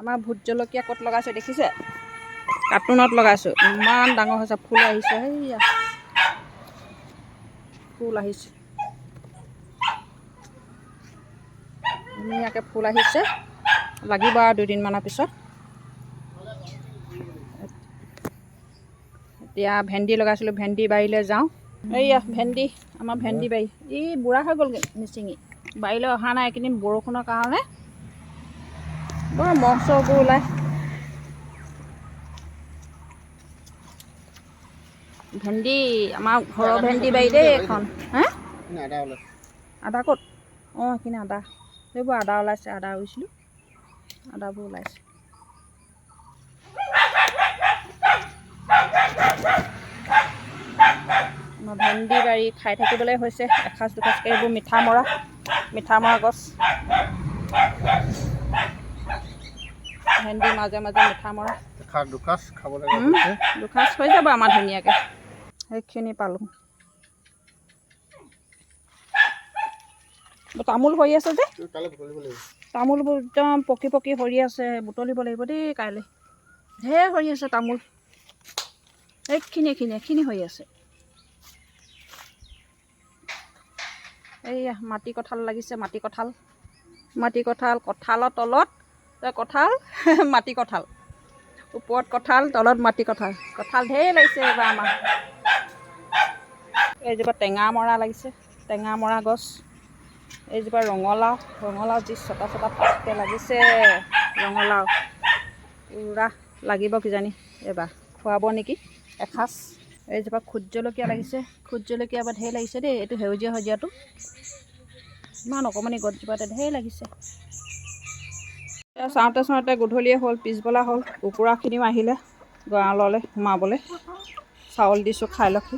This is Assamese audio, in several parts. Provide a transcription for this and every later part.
আমাৰ ভোট জলকীয়া ক'ত লগাইছোঁ দেখিছে? কাৰ্টুনত লগাইছোঁ। ইমান ডাঙৰ হৈছে ফুল আহিছে সেইয়া ফুল আহিছে। ধুনীয়াকৈ ফুল আহিছে। লাগিব আৰু দুদিনমানৰ পিছত। এতিয়া ভেন্দি লগাইছিলোঁ ভেন্দি বাৰীলৈ যাওঁ। এইয়া ভেন্দি আমাৰ ভেন্দি বাৰী। ই বুঢ়া হৈ গ'লগৈ মিচিঙি। বাৰীলৈ অহা নাই এইকেইদিন বৰষুণৰ কাৰণে। বৰ মহ চহবোৰ ওলায় ভেন্দি আমাৰ ঘৰৰ ভেন্দি বাৰী দেই এখন। হা? আদা ক'ত? অঁ সেইখিনি আদা। সেইবোৰ আদা ওলাইছে আদা ৰুইছিলোঁ। আদাবোৰ ওলাইছে। আমাৰ ভেন্দি বাৰী খাই থাকিবলৈ হৈছে। এসাঁজ দুসাঁজকৈ এইবোৰ মিঠা মৰা মিঠা মৰা গছ। ভেন্দি মাজে মাজে মিঠা মৰা। দুসাঁজ খাব লাগে দুসাঁজ হৈ যাব আমাৰ ধুনীয়াকৈ। সেইখিনি পালোঁ। তামোল হৈ আছে যে। তামোলবোৰ একদম পকি পকি সৰি আছে বুটলিব লাগিব দেই কাইলৈ। ঢেৰ সৰি আছে তামোল। এইখিনি এইখিনি এইখিনি হৈ আছে। এইয়া মাটি কঁঠাল লাগিছে মাটি কঁঠাল মাটি কঁঠাল কঁঠালৰ তলত কঁঠাল মাটি কঁঠাল। ওপৰত কঁঠাল তলত মাটি কঁঠাল। কঁঠাল ঢেৰ লাগিছে এইবাৰ আমাৰ। এইজোপা টেঙা মৰা লাগিছে টেঙা মৰা গছ। এইজোপা ৰঙালাও ৰঙালাও যি ছটা ছটা পাতকৈ লাগিছে। ৰঙালাও। পূৰা লাগিব কিজানি এইবাৰ। খুৱাব নেকি? এসাঁজ। এইজোপা খোট জলকীয়া লাগিছে। খোট জলকীয়া এবাৰ ঢেৰ লাগিছে দেই এইটো সেউজীয়া সেউজীয়াটো। ইমান অকণমানি গছজোপাতে ঢেৰ লাগিছে। চাওঁতে চাওঁতে গধূলিয়ে হ'ল পিছবেলা হ'ল কুকুৰাখিনিও আহিলে গঁৰাললৈ সোমাবলৈ। চাউল দিছোঁ খাই লখি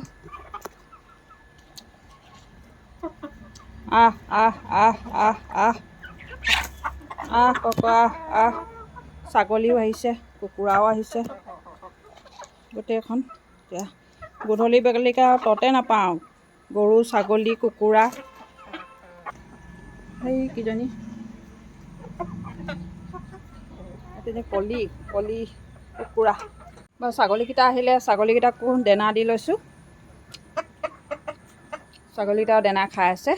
আহ আহ আহ আহ আহ। আহ ককা আহ। ছাগলীও আহিছে কুকুৰাও আহিছে। গোটেইখন। এতিয়া গধূলি বেগলিকা আৰু ততে নাপাওঁ। গৰু ছাগলী কুকুৰা। সেই কিজনী তেনে কলি কলি কুকুৰা। বা ছাগলীকেইটা আহিলে ছাগলীকেইটাকো দানা দি লৈছোঁ? ছাগলীকেইটাও দানা খাই আছে।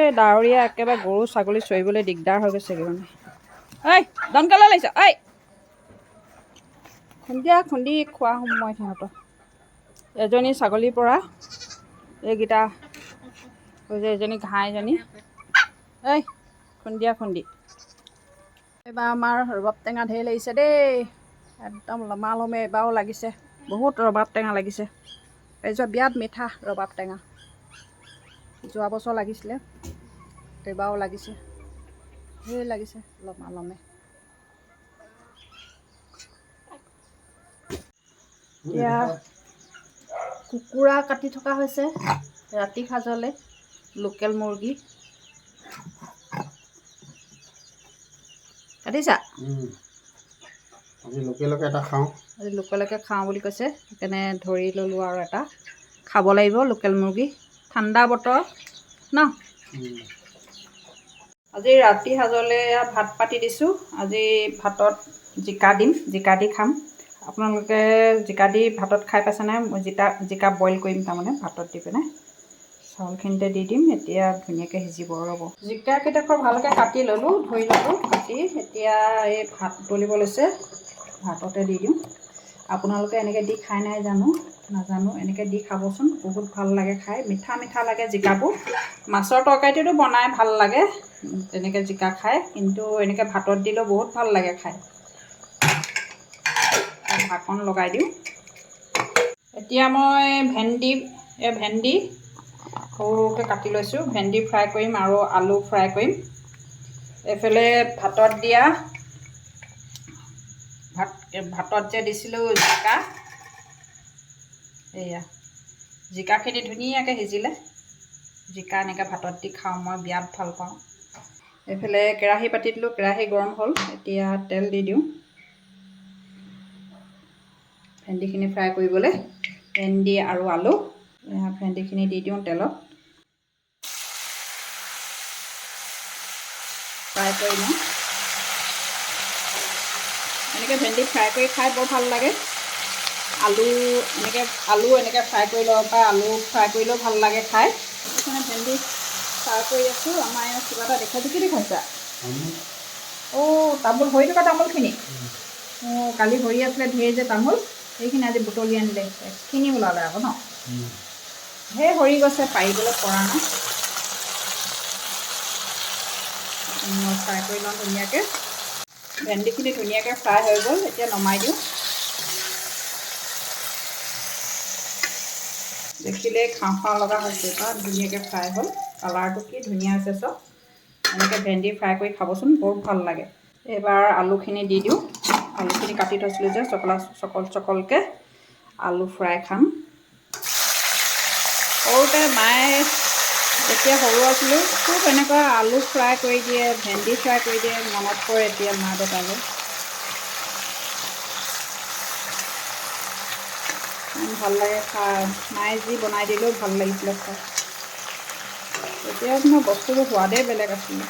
এই ডাৱৰীয়া একেবাৰে গৰু ছাগলী চৰিবলৈ দিগদাৰ হৈ গৈছেগৈ মানে। ঐ দনকালে লাগিছ ঐ খুন্দিয়া খুন্দি খোৱা সময় সিহঁতৰ। এজনী ছাগলীৰ পৰা এইকেইটা হৈছে এজনী ঐ খুন্দিয়া খুন্দি এইবাৰ আমাৰ ৰবাব টেঙা ঢেৰ লাগিছে দেই। একদম লমা লমে এইবাৰো লাগিছে। বহুত ৰবাব টেঙা লাগিছে। এইযোৰ বিৰাট মিঠা ৰবাব টেঙা। যোৱা বছৰ লাগিছিলে এইবাৰো লাগিছে। ঢেৰ লাগিছে লমা লমে এতিয়া কুকুৰা কাটি থকা হৈছে ৰাতি সাজলে। লোকেল মুৰ্গী কাটিছা? আজি লোকেলকে এটা খাওঁ। আজি লোকেলকে খাওঁ বুলি কৈছে সেইকাৰণে ধৰি ল'লোঁ আৰু এটা। খাব লাগিব লোকেল মুৰ্গী। ঠাণ্ডা বতৰ ন? আজি ৰাতি সাজলৈ ভাত পাতি দিছোঁ। আজি ভাতত জিকা দিম জিকা দি খাম। আপোনালোকে জিকা দি ভাতত খাই পাইছেনে? মই জিকা জিকা বইল কৰিম তাৰমানে ভাতত দি পিনে। চাউলখিনিতে দি দিম, এতিয়া ধুনীয়াকৈ সিজিব ৰ'ব। জিকাকেইডোখৰ ভালকৈ কাটি ল'লোঁ, ধুই ল'লোঁ, কাটি এতিয়া এই ভাত উতলিব লৈছে, ভাততে দি দিওঁ। আপোনালোকে এনেকৈ দি খাই নাই জানো? নাজানো, এনেকৈ দি খাবচোন, বহুত ভালো লাগে খাই, মিঠা মিঠা লাগে জিকাবোৰ। মাছৰ তৰকাৰীটোতো বনাই ভালো লাগে, তেনেকৈ জিকা খাই, কিন্তু এনেকৈ ভাতত দিলেও বহুত ভালো লাগে খাই। ঢাকন লগাই দিওঁ। এতিয়া মই ভেন্দি, এই ভেন্দি সৰুকৈ কাটি লৈছোঁ ভেন্দি ফ্ৰাই কৰিম আৰু আলু ফ্ৰাই কৰিম। এইফালে ভাতত দিয়া ভাত ভাতত যে দিছিলোঁ জিকা এয়া জিকাখিনি ধুনীয়াকৈ সিজিলে। জিকা এনেকৈ ভাতত দি খাওঁ মই বিৰাট ভাল পাওঁ। এইফালে কেৰাহী পাতি দিলোঁ কেৰাহী গৰম হ'ল এতিয়া তেল দি দিওঁ। ভেন্দিখিনি ফ্ৰাই কৰিবলৈ ভেন্দি আৰু আলু। ভেন্দিখিনি দি দিওঁ তেলত ফ্ৰাই কৰি লওঁ এনেকৈ ভেন্দি ফ্ৰাই কৰি খাই বৰ ভালো লাগে। আলু এনেকৈ আলু এনেকৈ ফ্ৰাই কৰি ল'ব পাৰে আলু ফ্ৰাই কৰিলেও ভালো লাগে খাই। সেইকাৰণে ভেন্দি ফ্ৰাই কৰি আছোঁ। আমাৰ ইয়াত কিবা এটা দেখাইছোঁ কি দেখাইছা? অ' তামোল সৰি থকা তামোলখিনি। অঁ কালি সৰি আছিলে ধেৰ যে তামোল। সেইখিনি আজি বুটলি আনিলে। একখিনি ওলালে আকৌ ন? সেই সৰি গৈছে পাৰিবলৈ পৰা নাই। মই ফ্ৰাই কৰি লওঁ ধুনীয়াকৈ। ভেন্দিখিনি ধুনীয়াকৈ ফ্ৰাই হৈ গ'ল এতিয়া নমাই দিওঁ। দেখিলেই খাওঁ খাওঁ লগা হৈছে ইমান ধুনীয়াকৈ ফ্ৰাই হ'ল। কালাৰটো কি ধুনীয়া হৈছে চব। এনেকৈ ভেন্দি ফ্ৰাই কৰি খাবচোন বহুত ভাল লাগে। এইবাৰ আলুখিনি দি দিওঁ। আলুখিনি কাটি থৈছিলোঁ যে চকলা চকল চকলকৈ আলু ফ্ৰাই খাম। সৰুতে মায়ে যেতিয়া সৰু আছিলোঁ, খুব এনেকুৱা আলু ফ্ৰাই কৰি দিয়ে, ভেন্দি ফ্ৰাই কৰি দিয়ে, মনত পৰে এতিয়া মা দেউতালৈ। ভালো লাগে খাই। মায়ে যি বনাই দিলেও ভালো লাগিছিলে খাই। এতিয়া কিন্তু বস্তুবোৰ সোৱাদেই বেলেগ আছিলে।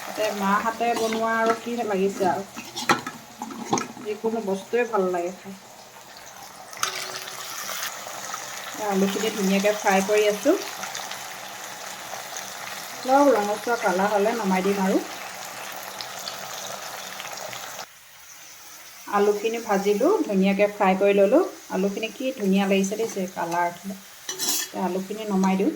তাতে মাহঁতে বনোৱা আৰু কি লাগিছে আৰু। যিকোনো বস্তুৱে ভালো লাগে খাই। আলুখিনি ধুনীয়াকৈ ফ্ৰাই কৰি আছোঁ। অলপ ৰঙচুৱা কালাৰ হ'লে নমাই দিম আৰু। আলুখিনি ভাজিলোঁ ধুনীয়াকৈ ফ্ৰাই কৰি ল'লোঁ। আলুখিনি কি ধুনীয়া লাগিছে দেখিছে কালাৰ। আলুখিনি নমাই দিওঁ।